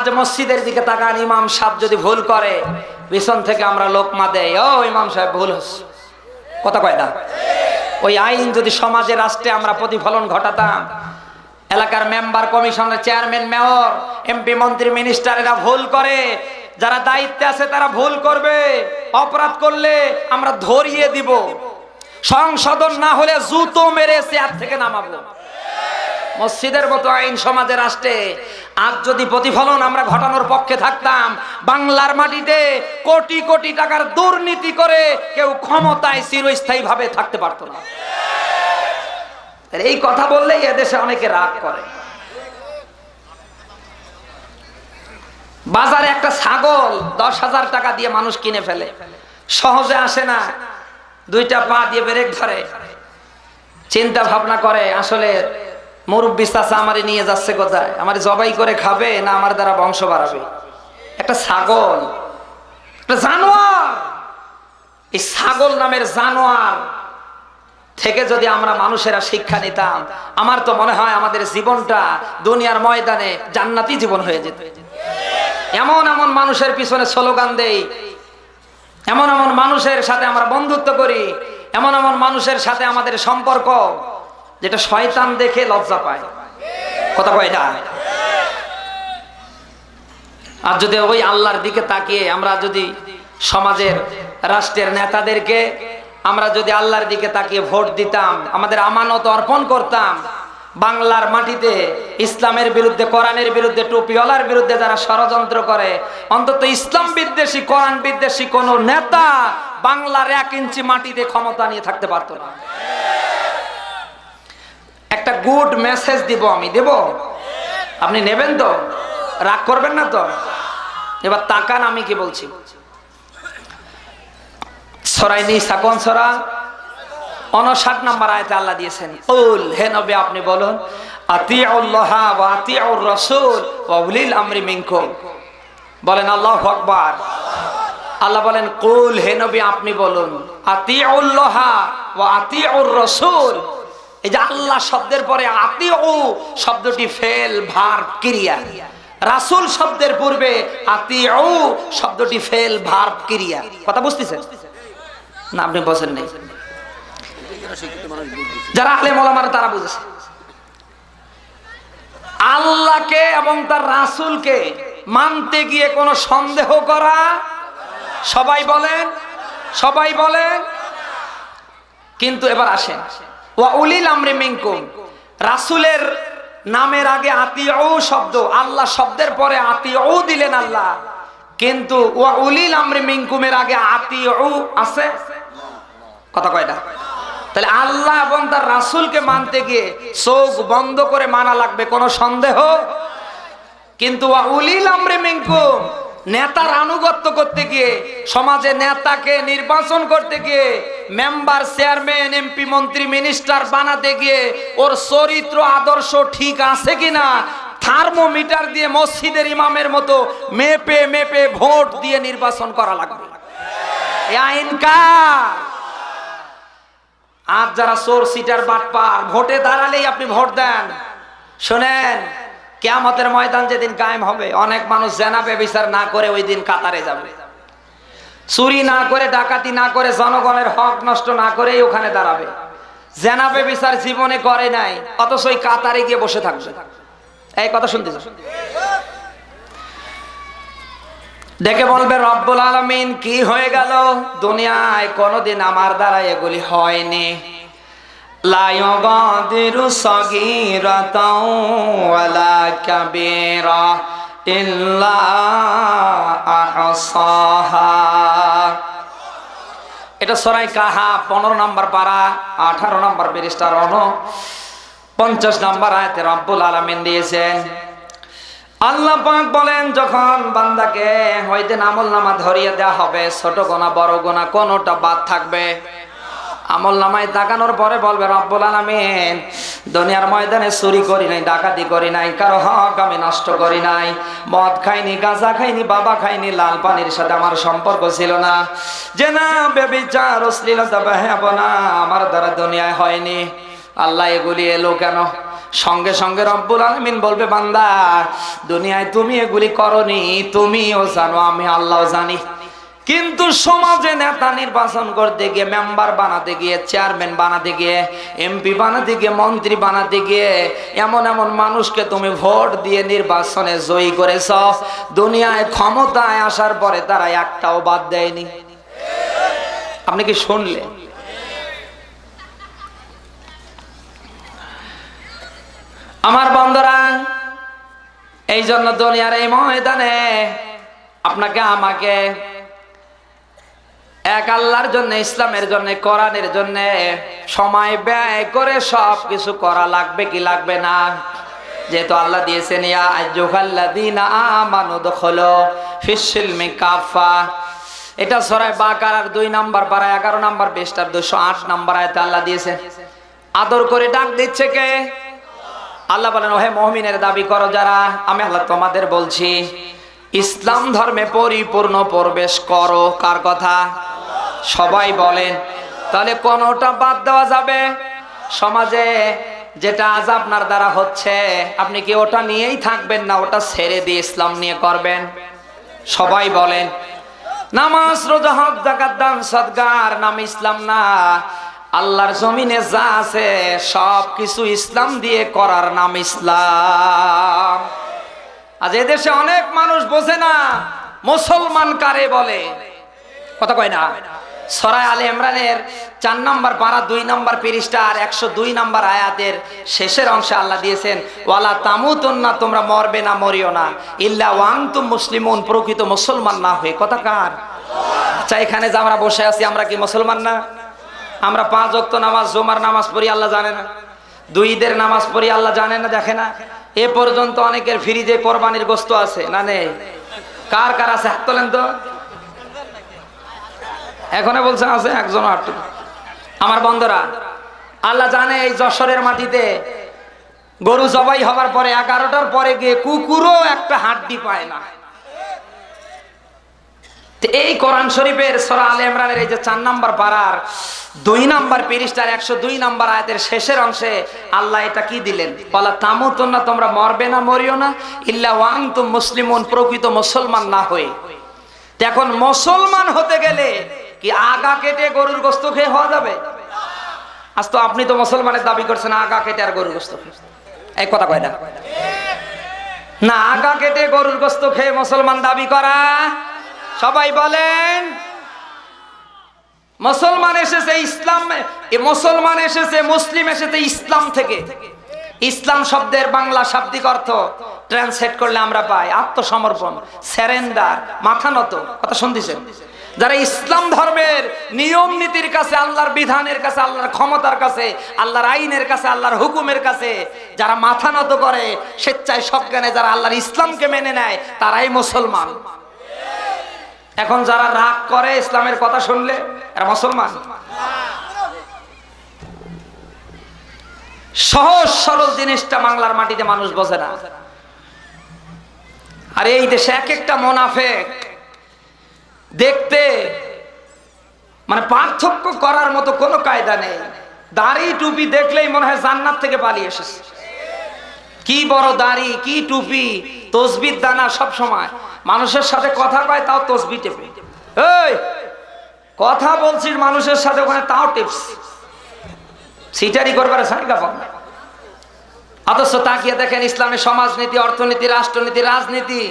আজ মসজিদের দিকে তাকান, ইমাম সাহেব যদি ভুল করে, পিছন থেকে আমরা লোকমা দেয় ও ইমাম সাহেব ভুল হচ্ছে। কথা কয় না? ওই আইন যদি সমাজে, রাষ্ট্রে আমরা প্রতিফলন ঘটাতাম, এলাকার মেম্বার কমিশনের চেয়ারম্যান, মেয়র, এমপি, মন্ত্রী মিনিস্টার এরা ভুল করে, যারা দায়িত্বে আছে তারা ভুল করবে, অপরাধ করলে আমরা ধরিয়ে দিব। সংশোধন না হলে জুতো মেরে চেয়ার থেকে নামাবো। মসজিদের মতো আইন সমাজে রাষ্ট্রে। আজ যদি প্রতিফলন আমরা ঘটানোর পক্ষে থাকতাম, বাংলার মাটিতে কোটি কোটি টাকার দুর্নীতি করে কেউ ক্ষমতায় চিরস্থায়ী ভাবে থাকতে পারতো না। এই কথা বললেই এদেশে অনেকে রাগ করে। বাজারে একটা ছাগল দশ হাজার টাকা দিয়ে মানুষ কিনে ফেলে। সহজে আসে না। দুইটা পা দিয়ে ব্রেক ধরে। চিন্তা ভাবনা করে, আসলে মুরব্বী চাচা আমারে নিয়ে যাচ্ছে কোথায়? আমার জবাই করে খাবে না আমার দ্বারা বংশ বাড়াবে? একটা ছাগল। একটা জানোয়ার। এই ছাগল নামের জানোয়ার থেকে যদি আমরা মানুষেরা শিক্ষা নিতাম, আমার তো মনে হয় আমাদের জীবনটা দুনিয়ার ময়দানে জান্নাতি জীবন হয়ে যেত। এমন এমন মানুষের পিছনে স্লোগান দেই। এমন এমন মানুষের সাথে আমরা বন্ধুত্ব করি। এমন এমন মানুষের সাথে আমাদের সম্পর্ক। যেটা শয়তান দেখে লজ্জা পায়। কথা কয় না? আর যদি ওই আল্লাহর দিকে তাকিয়ে আমরা যদি সমাজের, রাষ্ট্রের নেতাদেরকে আমরা যদি আল্লাহর দিকে তাকিয়ে ভোট দিতাম, আমাদের আমানত অর্পণ করতাম, বাংলার মাটিতে, ইসলামের বিরুদ্ধে, কোরআনের বিরুদ্ধে, টুপিওয়ালার বিরুদ্ধে যারা ষড়যন্ত্র করে, অন্তত ইসলাম বিদ্বেষী, কোরআন বিদ্বেষী কোন নেতা বাংলার এক ইঞ্চি মাটিতে ক্ষমতা নিয়ে থাকতে পারতো না। একটা গুড মেসেজ দিব আমি, দেব? আপনি নেবেন তো? রাগ করবেন না তো? এবার তাকান আমি কি বলছি। সরাই নি সাকন সরা। অনষাট আয়তে আল্লাহ দিয়েছেন হে আপনি বলুন বলেন, আল্লাহু আকবার। আল্লাহ বলেন, কুল, হে নবী, আপনি বলুন আতি আতিউল্লাহ ওয়া আতিউর রাসূল এই যে আল্লাহ শব্দের পরে আতি আতিউ শব্দটি ফেল, ভার, ক্রিয়া। রাসূল শব্দের পূর্বে আতি আতিউ শব্দটি ফেল, ভার, ক্রিয়া। কথা বুঝতেছেন না, আপনি বসেন নেই। যারা আলেম ওলামারা, তারা বুঝেছে। আল্লাহকে এবং তার রাসুলকে মানতে গিয়ে কোনো সন্দেহ করা সবাই বলেন সবাই বলেন। কিন্তু এবার আসেন। ওয়া রাসূলের নামের আগে আতিউ শব্দ, আল্লাহ শব্দের পরে আতিউ দিলেন আল্লাহ। কিন্তু ওয়া আগে আতিউ আছে? কথা কয়টা তাহলে আল্লাহ এবং তার রাসূলকে মানতে গিয়ে চোখ বন্ধ করে মানা লাগবে, কোনো সন্দেহ? কিন্তু ওয়া উলিল আমরি মিনকুম নেতার আনুগত্য করতে গিয়ে, সমাজে নেতাকে নির্বাচন করতে গিয়ে, মেম্বার, চেয়ারম্যান, এমপি, মন্ত্রী, মিনিস্টার বানাতে গিয়ে ওর চরিত্র, আদর্শ ঠিক আছে কিনা? থার্মোমিটার দিয়ে মসজিদের ইমামের মতো মেপে মেপে ভোট দিয়ে নির্বাচন করা লাগবে। আইন আজ যারা চোর সিটার বাটপার, ভোটে দাঁড়ালেই আপনি ভোট দেন। শোনেন কেয়ামতের ময়দান যেদিন কায়েম হবে, অনেক মানুষ জেনাবে বিচার না করে ওই দিন কাতারে যাবে। চুরি না করে, ডাকাতি না করে, জনগণের হক নষ্ট না করেই ওখানে দাঁড়াবে। জেনাবে বিচার জীবনে করে নাই, অথচ ওই কাতারে গিয়ে বসে থাকবে। এই কথা শুনতে ডেকে বলবে, রব্বুল আলমিন, কি হয়ে গেল? দুনিয়ায় কোনোদিন আমার দ্বারা এগুলি হয়নি। لا يغادر صغيرة ولا كبيرة إلا أحصاها এটা সরাই কাহা পনেরো নম্বর পারা আঠারো নম্বর ব্যারিস্টার অন পঞ্চাশ নম্বর আয়তে রব্বুল আলমিন দিয়েছেন আল্লাহ পাক বলেন যখন বান্দাকে হয়তো আমল নামা ধরিয়ে দেওয়া হবে ছোট গোনা বড় গোনা কোনোটা বাদ থাকবে আমল নামায় তাকানোর পরে বলবে, রব্বুল আলামিন, দুনিয়ার ময়দানে চুরি করি নাই, ডাকাতি করি নাই, কারও হক আমি নষ্ট করি নাই, মদ খাইনি, গাঁজা খাইনি, বাবা খাইনি, লাল পানির সাথে আমার সম্পর্ক ছিল না। যে না বেবিচার অশ্লীলতা বেহাবনা আমার দ্বারা দুনিয়ায় হয়নি। আল্লাহ এগুলি এলো কেন? সঙ্গে সঙ্গে রব্বুল আলমিন বলবে, বান্দা, দুনিয়ায় তুমি এগুলি করনি, তুমিও জানো, আমি আল্লাহ জানি। কিন্তু সমাজে নেতা নির্বাচন করতে গিয়ে মেম্বার বানাতে গিয়ে চেয়ারম্যান বানাতে গিয়ে এমপি বানাতে গিয়ে, মন্ত্রী বানাতে গিয়ে, এমন এমন মানুষকে তুমি ভোট দিয়ে নির্বাচনে জয়ী করেছ। দুনিয়ায় ক্ষমতায় আসার পরে তারা একটাও বাদ দেয়নি। আপনি কি শুনলে আমার বন্ধুরা, এই জন্য দুনিয়ার এই ময়দানে আপনাকে, আমাকে এক আল্লাহর জন্য, ইসলামের জন্য, কোরআনের জন্য সময় ব্যয় করে সব কিছু করা লাগবে কি লাগবে না? যেহেতু আল্লাহ দিয়েছেন এটা সরাই বাকারার দুই নাম্বার পারা, এগারো নাম্বার বেস্টার দুশো আট নাম্বার আয়তে আল্লাহ দিয়েছেন। আদর করে ডাক দিচ্ছে কে? আল্লাহ বলেন, ওহে মহমিনের দাবি করো যারা, আমি আল্লাহ তোমাদের বলছি, ইসলাম ধর্মে পরিপূর্ণ প্রবেশ করো। কার কথা? সবাই বলেন, তাহলে কোনটা বাদ দেওয়া যাবে? সমাজে যেটা আজ আপনার দ্বারা হচ্ছে, আপনি কি ওটা নিয়েই থাকবেন না, ওটা ছেড়ে দিয়ে ইসলাম নিয়ে করবেন? সবাই বলেন, নামাজ, রোজা হক জাকাত দান সদগার নাম ইসলাম না। আল্লাহর জমিনে যা আছে, সব কিছু ইসলাম দিয়ে করার নাম ইসলাম। আজ এদেশে অনেক মানুষ বোঝে না, মুসলমান কারে বলে? কথা কয় না? সরাই আলী ইমরানের চার নম্বর পাড়া, দুই নম্বর পৃষ্ঠার একশো দুই নম্বর আয়াতের শেষের অংশে আল্লাহ দিয়েছেন, ওয়ালা তামুতুন না তোমরা মরবে না, মরিও না। ইল্লা ওয়াং তুম মুসলিমুন, প্রকৃত মুসলমান না হয়ে। কথা কার? আচ্ছা এখানে যে আমরা বসে আছি, আমরা কি মুসলমান না? আমরা পাঁচ অক্ত নামাজ, জোমার নামাজ পড়ি, আল্লাহ জানে না। দুই ঈদের নামাজ পড়ি, আল্লাহ জানে না, দেখে না। এ পর্যন্ত অনেকের ফ্রিজে কোরবানির গোস্ত আছে, না নেই? কার কার আছে? হাত তোলেন তো। এখনও বলছে আছে একজন আমার বন্ধুরা, আল্লাহ জানে এই যশোরের মাটিতে গরু জবাই হবার পরে এগারোটার পরে গিয়ে কুকুরও একটা হাড্ডি পায় না। এই কোরআন শরীফের সরা আল ইমরানের এই যে চার নাম্বার পাড়ার দুই নাম্বার পিরিস্টার একশো দুই নাম্বার আয়াতের শেষের অংশে আল্লাহ এটা কি দিলেন? বলা, তামুতুন না, তোমরা মরবে না, মরিও না, ইল্লা ওয়াং তো মুসলিমুন, প্রকৃত মুসলমান না হয়ে। এখন মুসলমান হতে গেলে কি আগা কেটে গরুর গোস্ত খেয়ে হওয়া যাবে? আজ তো আপনি তো মুসলমানের দাবি করছেন, আগা কেটে আর গরুর গোস্ত। এই কথা কয় না। না, আগা কেটে গরুর গোস্ত খেয়ে মুসলমান দাবি করা, সবাই বলেন। মুসলমান এসেছে ইসলাম মুসলমান এসেছে, মুসলিম এসেছে ইসলাম থেকে। ইসলাম শব্দের বাংলা শাব্দিক অর্থ ট্রান্সলেট করলে আমরা পাই। আত্মসমর্পণ স্যারেন্ডার মাথা নত। কথা শুনতেছেন? যারা ইসলাম ধর্মের নিয়ম নীতির কাছে, আল্লাহর বিধানের কাছে, আল্লাহর ক্ষমতার কাছে, আল্লাহর আইনের কাছে, আল্লাহর হুকুমের কাছে যারা মাথা নত করে, স্বেচ্ছায় সজ্ঞানে যারা আল্লাহর ইসলামকে মেনে নেয়, তারাই মুসলমান। এখন যারা রাগ করে ইসলামের কথা শুনলে, এরা মুসলমান। সহজ সরল জিনিসটা বাংলার মাটিতে মানুষ বোঝে না। আর এই দেশে এক একটা মোনাফেক দেখতে মানে পার্থক্য করার মতো কোনো কায়দা নেই। দাড়ি টুপি দেখলেই মনে হয় জান্নাত থেকে পালিয়ে এসেছে। কি বড় দাড়ি, কি টুপি, তসবির দানা সব সময়। মানুষের সাথে কথা কয়, তাও তসবি টেপে। এই, কথা বলছিস মানুষের সাথে, ওখানে তাও টিপস। সিটারি করবার সাইকা পাও না। অথচ তাকিয়ে দেখেন ইসলামের সমাজনীতি, অর্থনীতি, রাষ্ট্রনীতি, রাজনীতি।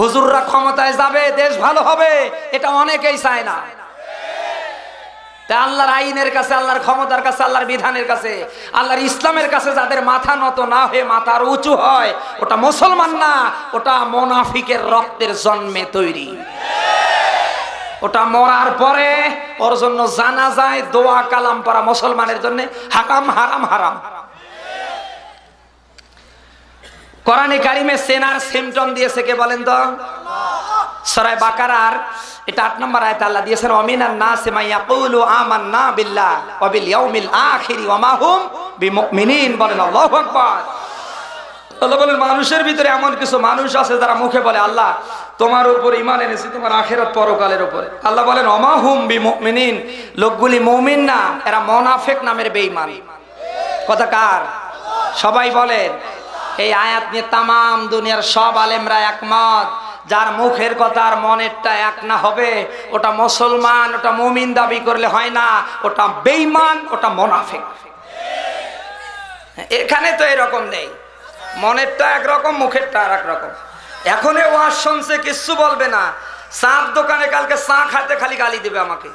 হুজুররা ক্ষমতায় যাবে, দেশ ভালো হবে, এটা অনেকেই চায় না। আল্লাহর আইনের কাছে, আল্লাহর ক্ষমতার কাছে, আল্লাহর বিধানের কাছে, আল্লাহর ইসলামের কাছে যাদের মাথা নত না হয়ে মাথার উঁচু হয়, ওটা মুসলমান না, ওটা মোনাফিকের রক্তের জন্মে তৈরি। ওটা মরার পরে ওর জন্য জানা যায় দোয়া কালাম পড়া মুসলমানের জন্য হাকাম হারাম হারাম। কোরআনে কারিমে সেনার সিমটম দিয়েছে কে বলেন তো? সরাই বাকারার, এটা আট নম্বর আয়তে আল্লাহ দিয়েছেন অমিনান নাস মা ইয়াকুলু আমান্না বিল্লাহ ওয়া বিল ইয়াউমিল আখিরি ওয়া মা হুম বিমুমিনিন। বলেন, আল্লাহু আকবার। আল্লাহ বলেন, মানুষের ভিতরে এমন কিছু মানুষ আছে যারা মুখে বলে, আল্লাহ, তোমার উপর ইমান এনেছি, তোমার আখেরাত পরকালের উপরে। আল্লাহ বলেন অমাহুম বিমুমিনিন। লোকগুলি মুমিন না, এরা মোনাফেক নামের বেঈমান। কথা কার? সবাই বলেন এই আয়াত নিয়ে তামাম দুনিয়ার সব আলেমরা একমত। যার মুখের কথা আর মনেরটা এক না হবে, ওটা মুসলমান, ওটা মুমিন দাবি করলে হয় না, ওটা বেইমান ওটা মোনাফেক। এখানে তো এরকম নেই। মনেরটা একরকম, মুখেরটা আর রকম এখন ওয়াজ শুনছে, কিচ্ছু বলবে না। চাঁদ দোকানে কালকে চা খাতে খালি গালি দেবে আমাকে।